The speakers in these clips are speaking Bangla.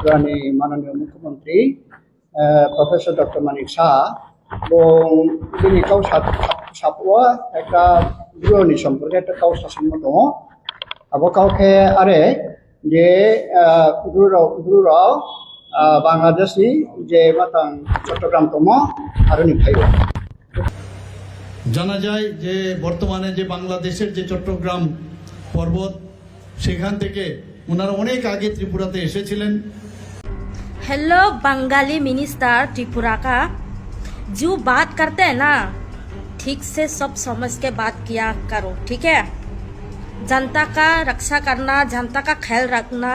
প্রাণী মাননীয় মুখ্যমন্ত্রী প্রফেসর ডক্টর মানিক শাহ এবং তিনি কাউসা সাপুয়া একটা গৃহণী সম্পর্কে একটা কাউ সম্মত আবকাউকে কাউকে আরে যে উগ্রুরাও গুরুরাও বাংলাদেশি যে মাতাং চট্টগ্রাম তম আর নিভাইব জানা যায় যে বর্তমানে যে বাংলাদেশের যে চট্টগ্রাম পর্বত, সেখান থেকে ওনারা অনেক আগে ত্রিপুরাতে এসেছিলেন। हेलो बंगाली मिनिस्टर त्रिपुरा का जो बात करते हैं ना, ठीक से सब समझ के बात किया करो, ठीक है? जनता का रक्षा करना, जनता का ख्याल रखना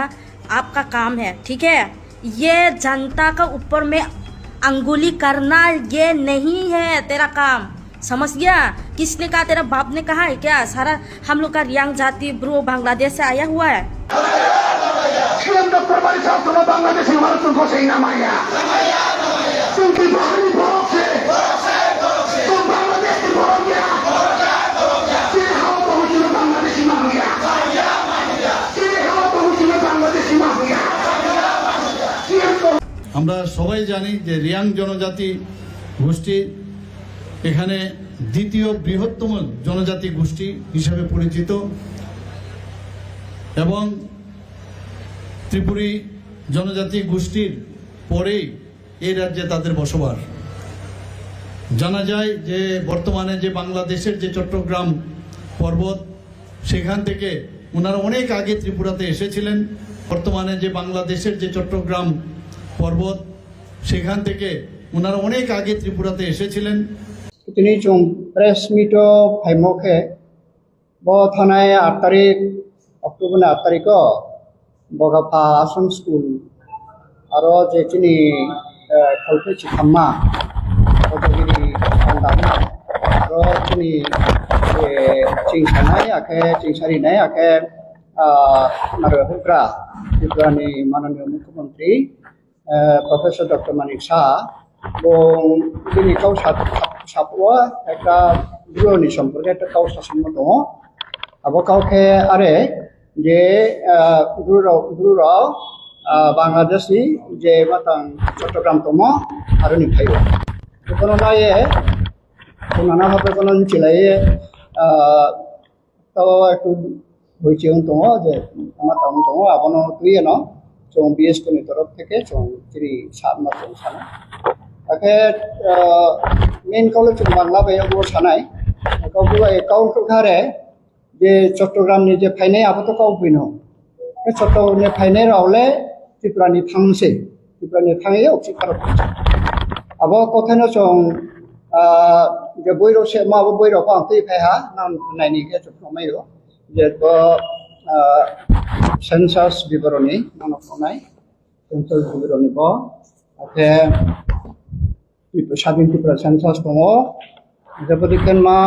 आपका काम है, ठीक है? ये जनता का ऊपर में अंगुली करना ये नहीं है तेरा काम। समझ गया? किसने कहा, तेरा बाप ने कहा है क्या? सारा हम लोग का रियांग जाति ब्रो बांग्लादेश से आया हुआ है। বাংলাদেশের মানুষ ঘষেই নামাইয়া। কিন্তু বাঙালি বরফে। বাংলাদেশ আমরা সবাই জানি যে রিয়াং জনজাতি গোষ্ঠী এখানে দ্বিতীয় বৃহত্তম জনজাতি গোষ্ঠী হিসাবে পরিচিত এবং ত্রিপুরী জনজাতি গোষ্ঠীর পরেই এই রাজ্যে তাদের বসবাস। জানা যায় যে বর্তমানে যে বাংলাদেশের যে চট্টগ্রাম পর্বত, সেখান থেকে ওনারা অনেক আগে ত্রিপুরাতে এসেছিলেন। বর্তমানে যে বাংলাদেশের যে চট্টগ্রাম পর্বত, সেখান থেকে ওনারা অনেক আগে ত্রিপুরাতে এসেছিলেন। তিনি जों প্রেস মিট ফাইমকে ব থানায় আট তারিখ, অক্টোবর আট তারিখ বগাপা আসাম স্কুল আরও যেখিনি খলপে চিখাম্মা কতগিরি আরও যিনি চিংসানাই আখে চিংসারিনাই আখে আমার হুকরা ত্রিপুরানি মাননীয় মুখ্যমন্ত্রী প্রফেসর ডক্টর মানিক শাহ, এবং তিনি কাউ সাপুয়া একটা বিরোধী সম্পর্কে একটা কাউ শাসন দङ अब गाउँखे अरे যে ব্লুরাও বাংলাদেশি যে মাতাং চট্টগ্রাম তম আরও নিফাইব কোনো নানাভাবে কোনো চিলাইয়ে তো একটু হয়েছে তম যে আমার তম তম আপন তুই এন, চৌ বিএস কোনির তরফ থেকে, চৌ চৌত্রি সাত মাস চৌ সানা। তাকে মেন কলেজ বাংলা বেয়াবো সানায় কাউকে একাউন্ট ঘরে चट्टग्रामनि जे फैनाय आबोथ' गावबोनो बे चट्टग्रामनि फैनाय रावले त्रिपुरानि थांसै त्रिपुरानि थाङै अक्सि भारत आब' कथायनो जों যে বৈরব সে মা বৈরব আমি ফাইহা নাম নাইনি মাইরো যে সেন্সাস বিবরণী নানা নাই সেন্সাস বিবরণী ব আছে স্বাধীন ত্রিপুরা সেন্সাস দङ जोबोद मा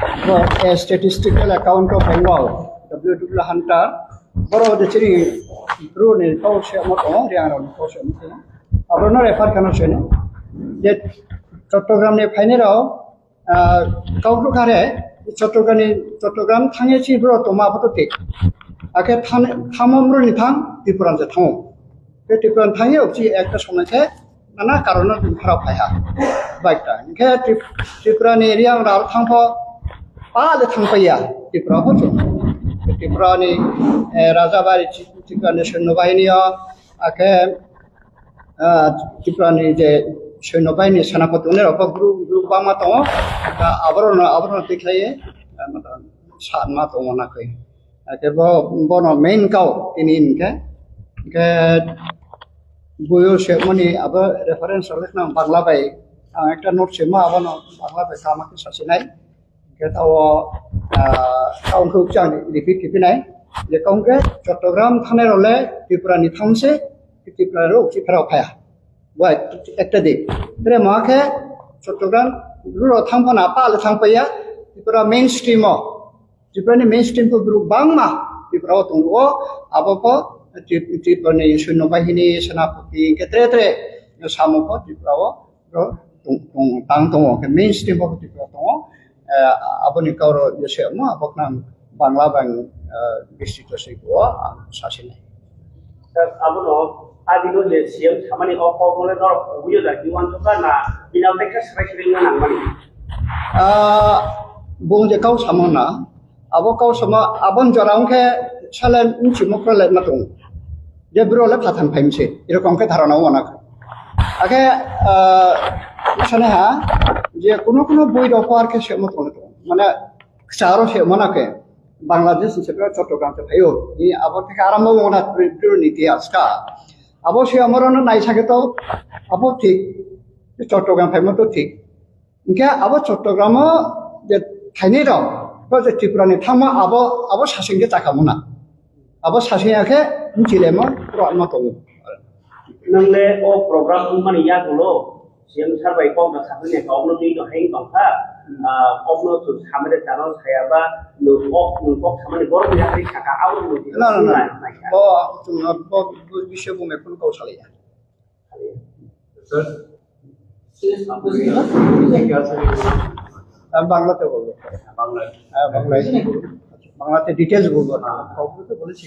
for a statistical account of Bengal, W.W. Hunter, বড় দেশের ব্রুন কৌশে মতো রিয়াঙ্গন কৌশে মতো আপনার রেফার কেন শুনে যে চট্টগ্রামে ফাইনেরাও কাউকারে চট্টগ্রামে চট্টগ্রাম থাঙেছি ব্র তোমা আপাততে। আগে থামম্র নিথাং ত্রিপুরাতে থামো बे त्रिपुरानि थाङो अबसि एकटा समयसे नाना कारनाव भारा फाया बाइकटा ओंखायनो त्रिपुरानि एरिया आं थांफ' آلة قيادة ত্রিপুরা হতো ত্রিপুরা নি রাজাবাড়ি ত্রিপুরানি সৈন্যবাহিনী আকে ত্রিপুরানি যে সৈন্যবাহিনী সেনাপতি উনের অপগ্রু গ্রুপা মাতো আবরণ আবরণ দেখাইয়ে সাত মাতো মনাকে একে বন মেইন কাউ তিনি ইনকে বইও সে আবার রেফারেন্স বাংলা বাই একটা নোট সেমা আবার বাংলা আমাকে সাসে নাই যে তাও টাউনকে উপচানি রিপিট টিপিনাই যে কংকে চট্টগ্রাম থানার হলে ত্রিপুরানি থামছে ত্রিপুরার উপচি ফেরাও ফায়া বয় একটা দিক তাহলে মাকে চট্টগ্রাম রুর থামব না পালে থামপাইয়া ত্রিপুরা মেইন স্ট্রিম ত্রিপুরানি মেইন স্ট্রিমকে ব্রুক বাংমা ত্রিপুরাও তঙ্গ আবপ ত্রিপুরানি সৈন্যবাহিনী সেনাপতি ক্ষেত্রে ক্ষেত্রে সামপ ত্রিপুরাও তাং দङ मेन स्ट्रिमको 아버님과로 요새뭐 북남 방라방 디스트릭트 시고 사실네 아무로 아디로 레시엄 사만이 어퍼고는 너 우유다 기원도가 나 이나백에 스페셜링은 안 말이 아 봉제 가우 사모나 아버 가우 사마 아번 저랑케 찰렌 인치 목걸레 마동 데브로레 파탄 파임시 이렇게 ধারণা 워낙 আগে আসলে হ্যাঁ যে কোন কোনো বই রফারকে সে মত মনে করেন মানে চারও সে মনাকে বাংলাদেশ হিসেবে চট্টগ্রাম এই আবার থেকে আরম্ভ মনে নীতি আজকা। আবার সে আমার নাই থাকে তো, আবার ঠিক চট্টগ্রাম ফাইমা তো ঠিক। ইনকে আবার চট্টগ্রাম, যে থাইনি রাও যে ত্রিপুরানি থামা, আবার আবার শাসনকে তাকামো না। আবার শাসিয়াকে মিছিলে আমার মতো nâng lê ô program ung mani ya gulo siang sar bai kong na sakun ya kong no ni no heng tong tha kong no tu samade tano saya ba nu kok nu kok samade gor ya hari kaka au nu ti no no no bo tu no bo bishe bo me kun kau sale ya বাংলাতে বলব বাংলায় বাংলায় বাংলাতে ডিটেলস বলব না খবর তো বলেছি